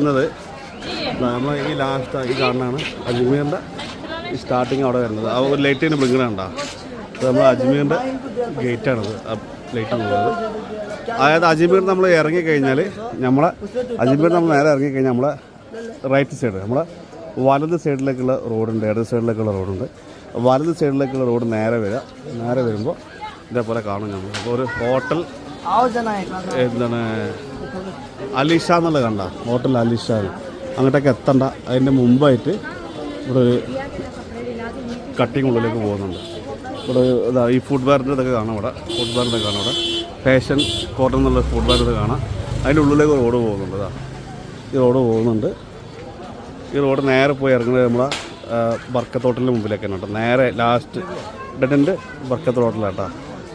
വരുന്നത് നമ്മൾ ഈ ലാസ്റ്റ് ഈ കാണുന്നതാണ് അജ്മീറിന്റെ ഈ സ്റ്റാർട്ടിങ് അവിടെ വരുന്നത്. ആ ഒരു ലൈറ്റ് തന്നെ ബ്ലിങ്ങണുണ്ടോ അത്. നമ്മൾ അജ്മീറിന്റെ ഗേറ്റാണത് ലൈറ്റ് പോകുന്നത് അതായത് അജ്മീർ നമ്മൾ ഇറങ്ങിക്കഴിഞ്ഞാൽ നമ്മളെ അജ്മീർ നമ്മൾ നേരെ ഇറങ്ങിക്കഴിഞ്ഞാൽ നമ്മളെ റൈറ്റ് സൈഡ് നമ്മളെ വലത് സൈഡിലേക്കുള്ള റോഡുണ്ട്. ഇടത് സൈഡിലേക്കുള്ള റോഡുണ്ട്. വലത് സൈഡിലേക്കുള്ള റോഡ് നേരെ വരിക നേരെ വരുമ്പോൾ ഇതേപോലെ കാണും നമ്മൾ അപ്പോൾ ഒരു ഹോട്ടൽ എന്താണ് അലിഷ എന്നുള്ളത് കണ്ട. ഹോട്ടൽ അലിഷ. അങ്ങോട്ടേക്ക് എത്തണ്ട. അതിന്റെ മുമ്പായിട്ട് ഇവിടെ ഒരു കട്ടിങ് ഉള്ളിലേക്ക് പോകുന്നുണ്ട്. ഇവിടെ ഇതാ ഈ ഫുഡ് ബാറിന്റെ ഇതൊക്കെ കാണാം ഇവിടെ. ഫുഡ് ബാറിന്റെ കാണാം ഇവിടെ. ഫാഷൻ കോട്ടൺ എന്നുള്ള ഫുഡ് ബാറിന്റെ കാണാം. അതിന്റെ ഉള്ളിലേക്ക് റോഡ് പോകുന്നുണ്ട് ഇതാ. ഈ റോഡ് പോകുന്നുണ്ട്. ഈ റോഡ് നേരെ പോയി ഇറങ്ങുന്നത് നമ്മളെ ബർക്കത്തോട്ടലിന്റെ മുമ്പിലേക്കാണ് കേട്ടോ. നേരെ ലാസ്റ്റ് ഡെഡ് ബർക്കത്തോട്ടലാണ് കേട്ടോ.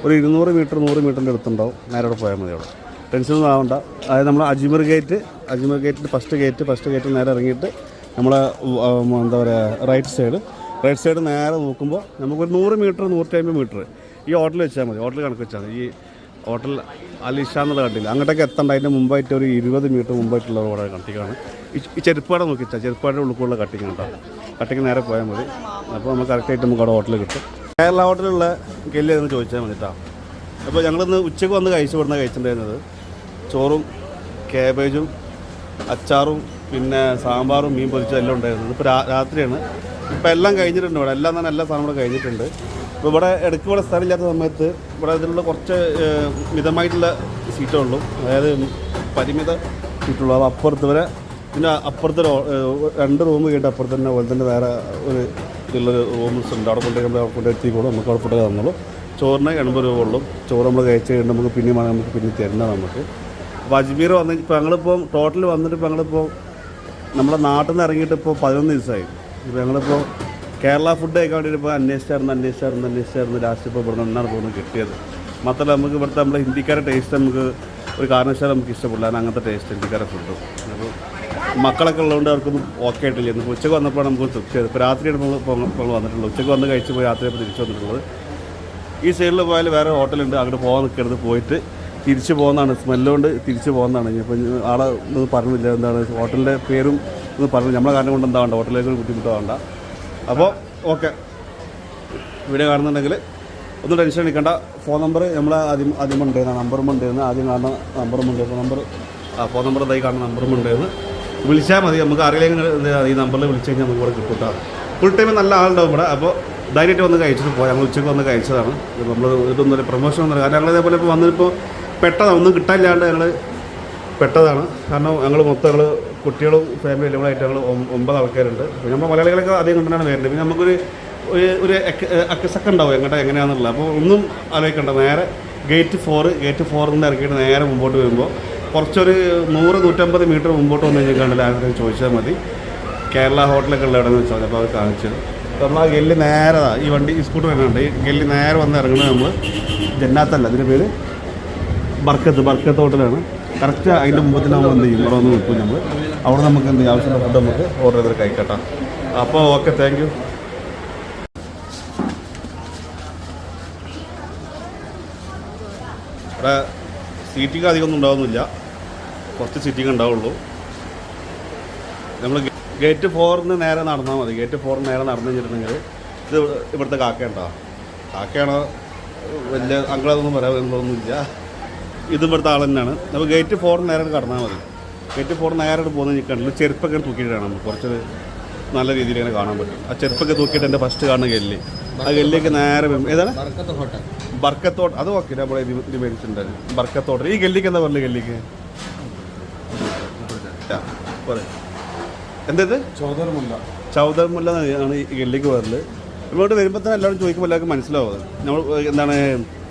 ഒരു ഇരുന്നൂറ് മീറ്റർ നൂറ് മീറ്ററിന്റെ അടുത്തുണ്ടാവും. നേരെ അവിടെ പോയാൽ മതി അവിടെ. ടെൻഷൻ ഒന്നും ആവണ്ട. അതായത് നമ്മൾ അജ്മീർ ഗേറ്റ് അജ്മീർ ഗേറ്റിന്റെ ഫസ്റ്റ് ഗേറ്റ് ഫസ്റ്റ് ഗേറ്റിൽ നേരെ ഇറങ്ങിയിട്ട് നമ്മൾ എന്താ പറയുക റൈറ്റ് സൈഡ് റൈറ്റ് സൈഡ് നേരെ നോക്കുമ്പോൾ നമുക്കൊരു നൂറ് മീറ്റർ നൂറ്റി അമ്പത് മീറ്റർ ഈ ഹോട്ടൽ വെച്ചാൽ മതി. ഹോട്ടൽ കണക്ക് വെച്ചാൽ മതി. ഈ ഹോട്ടൽ അലിഷ എന്നുള്ള കണ്ടില്ല? അങ്ങോട്ടൊക്കെ എത്തണ്ട. അതിന്റെ മുമ്പായിട്ട് ഒരു ഇരുപത് മീറ്റർ മുമ്പായിട്ടുള്ള റോഡ് കട്ടിക്കാണ്. ഈ നോക്കി നോക്കിച്ചാൽ ചെരുപ്പാടിന്റെ ഉള്ളിലുള്ള കട്ടിങ് ഉണ്ടാവും കട്ടിങ് നേരെ പോയാൽ മതി. അപ്പോൾ നമുക്ക് കറക്റ്റായിട്ട് നമുക്ക് അവിടെ ഹോട്ടൽ കിട്ടും. കേരള ഹോട്ടലുള്ള ഗെല്ലി എന്ന് ചോദിച്ചാൽ മതി കേട്ടോ അപ്പോൾ ഞങ്ങളിന്ന് ഉച്ചയ്ക്ക് വന്ന് കഴിച്ചു വിടുന്ന കഴിച്ചിട്ടുണ്ടായിരുന്നത് ചോറും കാബേജും അച്ചാറും പിന്നെ സാമ്പാറും മീൻ പൊരിച്ചതും എല്ലാം ഉണ്ടായിരുന്നു. ഇപ്പോൾ രാത്രിയാണ്. ഇപ്പോൾ എല്ലാം കഴിഞ്ഞിട്ടുണ്ട് ഇവിടെ. എല്ലാം തന്നെ എല്ലാ ഇവിടെ കഴിഞ്ഞിട്ടുണ്ട്. ഇപ്പോൾ ഇവിടെ ഇടയ്ക്ക് ഇവിടെ സ്ഥലമില്ലാത്ത സമയത്ത് ഇവിടെ ഇതിലുള്ള കുറച്ച് മിതമായിട്ടുള്ള സീറ്റേ ഉള്ളൂ. അതായത് പരിമിത സീറ്റുള്ളൂ അപ്പോൾ അപ്പുറത്ത് വരെ പിന്നെ അപ്പുറത്ത് രണ്ട് റൂം കഴിഞ്ഞിട്ട് അപ്പുറത്ത് തന്നെ അതുപോലെ തന്നെ വേറെ ഒരു ഇതിലുള്ള റൂംസ് ഉണ്ട്. അവിടെ കൊണ്ടുപോയി നമ്മൾ അവിടെ കൊണ്ട് എത്തിക്കോളും. നമുക്ക് അവിടെ കൊണ്ടുപോയി തന്നോളൂ. ചോറിന് എൺപത് രൂപ ഉള്ളൂ. ചോറ് നമ്മൾ കഴിച്ച് കഴിഞ്ഞാൽ നമുക്ക് പിന്നെയും വേണമെങ്കിൽ നമുക്ക് പിന്നെ തരുന്നതാണ് നമുക്ക്. അപ്പോൾ അജ്മീർ വന്ന് ഇപ്പോൾ ഞങ്ങളിപ്പോൾ ടോട്ടൽ വന്നിട്ട് ഇപ്പോൾ ഞങ്ങളിപ്പോൾ നമ്മുടെ നാട്ടിൽ നിന്ന് ഇറങ്ങിയിട്ട് ഇപ്പോൾ പതിനൊന്ന് ദിവസമായി. ഇപ്പോൾ ഞങ്ങളിപ്പോൾ കേരള ഫുഡ് കഴിക്കാൻ വേണ്ടിയിട്ട് ഇപ്പോൾ അന്വേഷിച്ചായിരുന്നു അന്വേഷിച്ചായിരുന്നു അന്വേഷിച്ചായിരുന്നു. ലാസ്റ്റ് ഇപ്പോൾ ഇവിടെ നിന്നാണ് തോന്നുന്നു കിട്ടിയത്. മാത്രമല്ല നമുക്ക് ഇവിടുത്തെ നമ്മുടെ ഹിന്ദിക്കാരെ ടേസ്റ്റ് നമുക്ക് ഒരു കാരണവശാലും നമുക്ക് ഇഷ്ടപ്പെടില്ല. അങ്ങനത്തെ ടേസ്റ്റ് ഹിന്ദിക്കാരെ ഫുഡ് അപ്പോൾ മക്കളൊക്കെ ഉള്ളതുകൊണ്ട് അവർക്കൊന്നും ഓക്കെ ആയിട്ടില്ല. ഇന്ന് ഉച്ചയ്ക്ക് വന്നപ്പോൾ നമുക്ക് തൃപ്തിയായത് ഇപ്പോൾ രാത്രിയാണ് നമ്മൾ വന്നിട്ടുള്ളത് ഉച്ചയ്ക്ക് വന്ന് കഴിച്ച് പോയി രാത്രി ഇപ്പോൾ തിരിച്ചു വന്നിട്ടുള്ളത്. ഈ സൈഡിൽ പോയാൽ വേറെ ഹോട്ടലുണ്ട് അങ്ങോട്ട് പോകാൻ നിൽക്കരുത് പോയിട്ട് തിരിച്ചു പോകുന്നതാണ്. സ്മെല്ലുകൊണ്ട് തിരിച്ചു പോകുന്നതാണ്. ഇനിയിപ്പോൾ ആളെ ഒന്നും പറഞ്ഞില്ല. എന്താണ് ഹോട്ടലിന്റെ പേരും ഒന്ന് പറഞ്ഞു നമ്മളെ കാരണം കൊണ്ട് എന്താ വേണ്ട? ഹോട്ടലിലേക്ക് ബുദ്ധിമുട്ടാവണ്ട ബുദ്ധിമുട്ട് വേണ്ട. അപ്പോൾ ഓക്കെ. വീഡിയോ കാണുന്നുണ്ടെങ്കിൽ ഒന്നും ടെൻഷൻ അടിക്കണ്ട. ഫോൺ നമ്പർ നമ്മൾ ആദ്യം ആദ്യം ഉണ്ടായിരുന്ന നമ്പറും ഉണ്ടായിരുന്നു ആദ്യം കാണുന്ന നമ്പറും ഉണ്ടായിരുന്നു നമ്പർ. ആ ഫോൺ നമ്പർ ഇതായി കാണുന്ന നമ്പറും ഉണ്ടായിരുന്നു വിളിച്ചാൽ മതി. നമുക്ക് അറിയില്ലെങ്കിൽ ഈ നമ്പറിൽ വിളിച്ചു കഴിഞ്ഞാൽ നമുക്ക് ഇവിടെ കിട്ടും ഫുൾ ടൈം നല്ല ആളുണ്ടാവും ഇവിടെ. അപ്പോൾ ധൈര്യമായിട്ട് വന്ന് കഴിച്ചിട്ട് പോയി ഞങ്ങൾ ഉച്ചയ്ക്ക് വന്ന് കഴിച്ചതാണ്. നമ്മൾ ഇതൊന്നും പ്രൊമോഷൻ ഒന്നും കാരണം ഞങ്ങൾ ഇതേപോലെ ഇപ്പോൾ വന്നിപ്പോൾ പെട്ടതാണ് ഒന്നും കിട്ടാനില്ലാണ്ട് ഞങ്ങൾ പെട്ടതാണ്. കാരണം ഞങ്ങൾ മൊത്തം ഞങ്ങൾ കുട്ടികളും ഫാമിലി എല്ലാം ഞങ്ങൾ ഒമ്പത് ആൾക്കാരുണ്ട്. അപ്പോൾ നമ്മൾ മലയാളികളൊക്കെ അധികം കണ്ടാണ് വരുന്നത് പിന്നെ നമുക്കൊരു ഒരു ഒരു അക്കസക്ക ഉണ്ടാവും എങ്ങോട്ട് എങ്ങനെയാണെന്നുള്ളത് അപ്പോൾ ഒന്നും ആലോചിക്കണ്ട. നേരെ ഗേറ്റ് ഫോർ ഗേറ്റ് ഫോറിൽ നിന്ന് ഇറക്കിയിട്ട് നേരെ മുമ്പോട്ട് വരുമ്പോൾ കുറച്ചൊരു നൂറ് നൂറ്റമ്പത് മീറ്റർ മുമ്പോട്ട് വന്നു കഴിഞ്ഞാൽ ആരും ചോദിച്ചാൽ മതി. കേരള ഹോട്ടലൊക്കെ ഉള്ള എവിടെയെന്ന് വെച്ചാൽ അപ്പോൾ അത് കാണിച്ചത് നമ്മൾ ആ ഗെല്ലി നേരെ ഈ വണ്ടി സ്കൂട്ടർ വരുന്നുണ്ട്. ഈ ഗെല്ലി നേരെ വന്ന് ഇറങ്ങുന്നത് നമ്മൾ ജന്നാത്തല്ല അതിന്റെ പേര് ബർക്കത്ത് ബർക്കത്ത് ഹോട്ടലാണ്. കറക്റ്റ് അതിന്റെ മുമ്പത്തിന് നമ്മൾ എന്ത് ചെയ്യും ഇവിടെ വന്ന് നിൽക്കും നമ്മൾ അവിടെ നമുക്ക് എന്ത് ആവശ്യമുള്ള ഫുഡ് നമുക്ക് ഓർഡർ ചെയ്ത് കഴിക്കട്ടെ. അപ്പോൾ ഓക്കെ താങ്ക് യു ഇവിടെ സീറ്റിംഗ് അധികമൊന്നും ഉണ്ടാവുന്നില്ല. കുറച്ച് സീറ്റിംഗ് ഉണ്ടാവുള്ളൂ. നമ്മൾ ഗേറ്റ് ഫോറിന് നേരെ നടന്നാൽ മതി. ഗേറ്റ് ഫോറിന് നേരെ നടന്നു കഴിഞ്ഞിട്ടുണ്ടെങ്കിൽ ഇത് ഇവിടുത്തെ കാക്കയുണ്ടോ കാക്കയാണോ വലിയ അങ്കളതൊന്നും പറയാനൊന്നുമില്ല ഇത് ഇവിടുത്തെ ആൾ തന്നെയാണ്. അപ്പോൾ ഗേറ്റ് ഫോർ നേരെ കടന്നാൽ മതി. ഗേറ്റ് ഫോർ നേരെ പോകുന്ന നിൽക്കണ്ടില്ല ചെരുപ്പൊക്കെ തൂക്കിയിട്ടാണ് നമുക്ക് കുറച്ച് നല്ല രീതിയിൽ ഇങ്ങനെ കാണാൻ പറ്റും. ആ ചെരുപ്പൊക്കെ തൂക്കിയിട്ട് എന്റെ ഫസ്റ്റ് കാണുന്ന ഗല്ലി. ആ ഗെല്ലിയൊക്കെ നേരെ ഏതാണ്? ബർക്കത്തോട്ട്. അത് ഓക്കെ നമ്മുടെ മേടിച്ചിട്ടുണ്ടായിരുന്നു ബർക്കത്തോട്ട്. ഈ ഗല്ലിക്ക് എന്താ പറഞ്ഞത് ഗല്ലിക്ക്. എന്തത് ചൗദർമുല്ല ചൗദർമുല്ല ആണ് ഈ ഗല്ലിക്ക് പറഞ്ഞത് ഇങ്ങോട്ട് വരുമ്പോൾ തന്നെ എല്ലാവരും ചോദിക്കുമ്പോൾ എല്ലാവർക്കും മനസ്സിലാവുന്നത്. നമ്മൾ എന്താണ്?